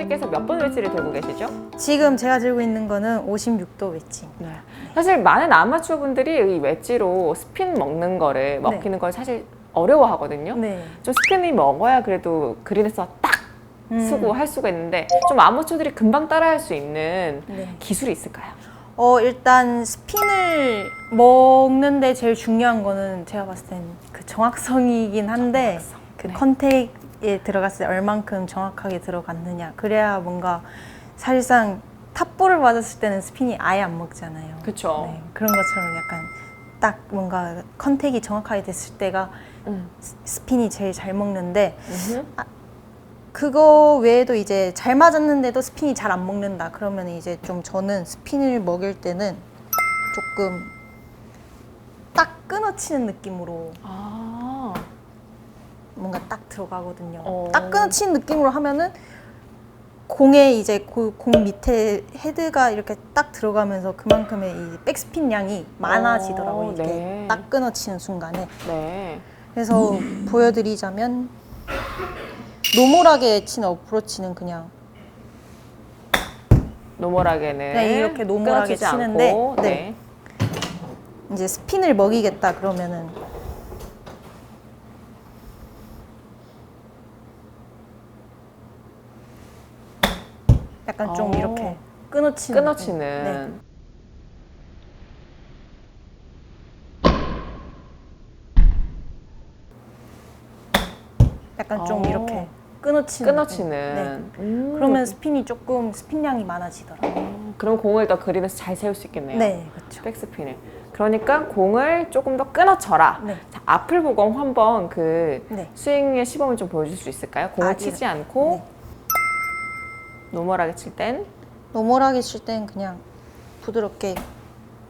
프로님께서 몇번 웨지를 들고 계시죠? 지금 제가 들고 있는 거는 56도 웨지. 네. 사실 많은 아마추어 분들이 이 웨지로 스핀 먹는 거를 먹히는 걸 사실 어려워하거든요. 네. 좀 스핀이 먹어야 그래도 그린에서 딱 음. 쓰고 할 수가 있는데 좀 아마추어들이 금방 따라할 수 있는 네. 기술이 있을까요? 어 일단 스핀을 먹는데 제일 중요한 거는 제가 봤을 땐 그 정확성이긴 한데. 그 네. 컨택 에 들어갔을 때 얼만큼 정확하게 들어갔느냐 그래야 뭔가 사실상 탑볼을 맞았을 때는 스핀이 아예 안 먹잖아요. 그쵸. 네, 그런 것처럼 약간 딱 뭔가 컨택이 정확하게 됐을 때가 음. 스- 스핀이 제일 잘 먹는데 음흠. 그거 외에도 이제 잘 맞았는데도 스핀이 잘 안 먹는다. 그러면 이제 좀 저는 스핀을 먹일 때는 조금 딱 끊어치는 느낌으로 아. 뭔가 딱 들어가거든요. 어. 딱 끊어치는 느낌으로 하면은 공에 이제 그 공 밑에 헤드가 이렇게 딱 들어가면서 그만큼의 이 백스핀 양이 많아지더라고요. 어, 이게 네. 딱 끊어치는 순간에. 네. 그래서 보여드리자면 노멀하게 치는 어프로치는 그냥 노멀하게는 네, 이렇게 노멀하게 끊어지지 치는데, 않고, 네. 네. 이제 스핀을 먹이겠다 그러면은 약간 좀 어. 이렇게 끊어치는 끊어치는 네. 약간 좀 어. 이렇게 끊어치는 끊어치는 네. 음, 그러면 스핀이 조금 스핀량이 많아지더라고요. 그럼 공을 더 그린에서 잘 세울 수 있겠네요. 네, 그렇죠. 백스핀을. 그러니까 공을 조금 더 끊어쳐라. 네. 자, 앞을 보고 한번 그 네. 스윙의 시범을 좀 보여줄 수 있을까요? 공을 아, 치지 예. 않고 네. 노멀하게 칠 땐. 노멀하게 칠 땐 그냥 부드럽게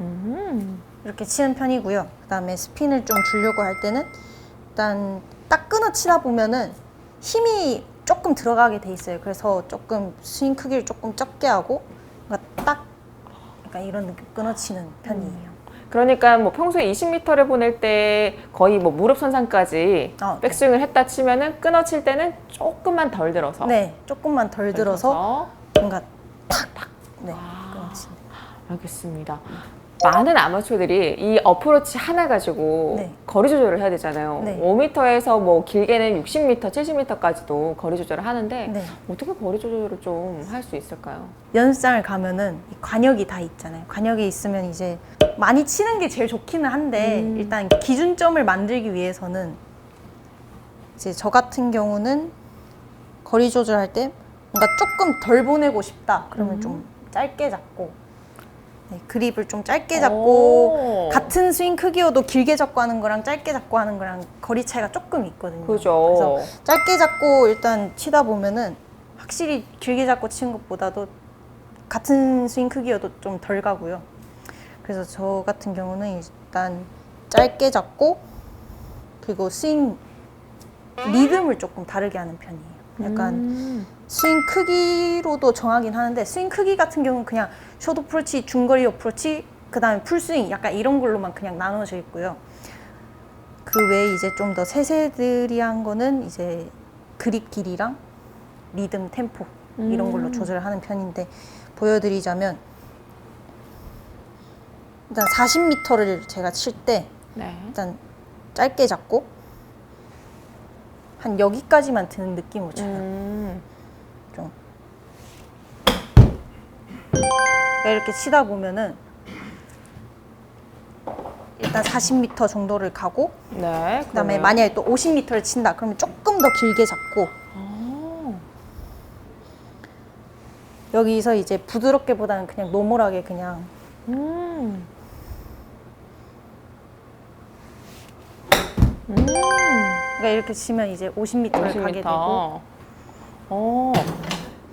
음. 이렇게 치는 편이고요. 그다음에 스핀을 좀 주려고 할 때는 일단 딱 끊어 치다 보면은 힘이 조금 들어가게 돼 있어요. 그래서 조금 스윙 크기를 조금 적게 하고 뭔가 딱 약간 이런 느낌 끊어 치는 편이에요. 그러니까 뭐 평소에 20m를 보낼 때 거의 뭐 무릎 선상까지 어, 네. 백스윙을 했다 치면은 끊어칠 때는 조금만 덜 들어서. 네, 조금만 덜 들어서 뭔가 탁 탁 네 아. 끊어치는. 알겠습니다. 많은 아마추어들이 이 어프로치 하나 가지고 네. 거리 조절을 해야 되잖아요. 네. 5m에서 뭐 길게는 60m, 70m까지도 거리 조절을 하는데 네. 어떻게 거리 조절을 좀 할 수 있을까요? 연습장을 가면은 이 관역이 다 있잖아요. 관역이 있으면 이제 많이 치는 게 제일 좋기는 한데 음. 일단 기준점을 만들기 위해서는 이제 저 같은 경우는 거리 조절할 때 뭔가 조금 덜 보내고 싶다. 그러면 음. 좀 짧게 잡고 네, 그립을 좀 짧게 잡고 오. 같은 스윙 크기여도 길게 잡고 하는 거랑 짧게 잡고 하는 거랑 거리 차이가 조금 있거든요. 그죠. 그래서 짧게 잡고 일단 치다 보면은 확실히 길게 잡고 치는 것보다도 같은 스윙 크기여도 좀 덜 가고요. 그래서 저 같은 경우는 일단 짧게 잡고 그리고 스윙 리듬을 조금 다르게 하는 편이에요. 약간 음. 스윙 크기로도 정하긴 하는데 스윙 크기 같은 경우는 그냥 숏 어프로치, 중거리 어프로치, 그다음에 풀스윙 약간 이런 걸로만 그냥 나눠져 있고요. 그 외에 이제 좀 더 세세들이 한 거는 이제 그립 길이랑 리듬 템포 이런 걸로 음. 조절을 하는 편인데 보여드리자면 일단 40m를 제가 칠 때 네. 일단 짧게 잡고 한 여기까지만 드는 느낌으로 쳐요. 음. 좀 그러니까 이렇게 치다 보면은 일단 40m 정도를 가고 네. 그다음에 만약에 또 50m를 친다 그러면 조금 더 길게 잡고 아. 여기서 이제 부드럽게보다는 그냥 노멀하게 그냥 음. 그러니까 이렇게 치면 이제 50m를 가게 되고 어.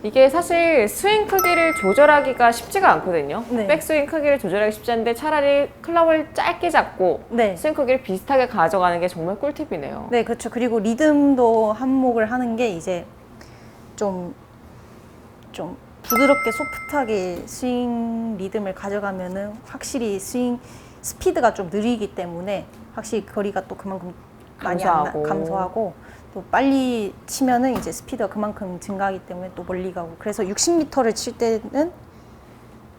이게 사실 스윙 크기를 조절하기가 쉽지가 않거든요. 네. 백스윙 크기를 조절하기 쉽지 않은데 차라리 클럽을 짧게 잡고 네. 스윙 크기를 비슷하게 가져가는 게 정말 꿀팁이네요. 네, 그렇죠. 그리고 리듬도 한몫을 하는 게 이제 좀, 좀 부드럽게 소프트하게 스윙 리듬을 가져가면은 확실히 스윙 스피드가 좀 느리기 때문에 확실히 거리가 또 그만큼 많이 안 나- 감소하고. 감소하고 또 빨리 치면은 이제 스피드가 그만큼 증가하기 때문에 또 멀리 가고 그래서 60m를 칠 때는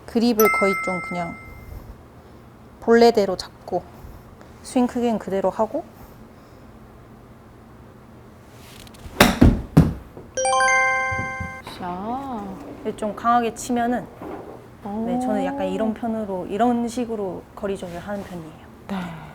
그립을 거의 좀 그냥 본래대로 잡고 스윙 크기는 그대로 하고 샤. 좀 강하게 치면은 어. 네, 저는 약간 이런 편으로 이런 식으로 거리 조절을 하는 편이에요. 네.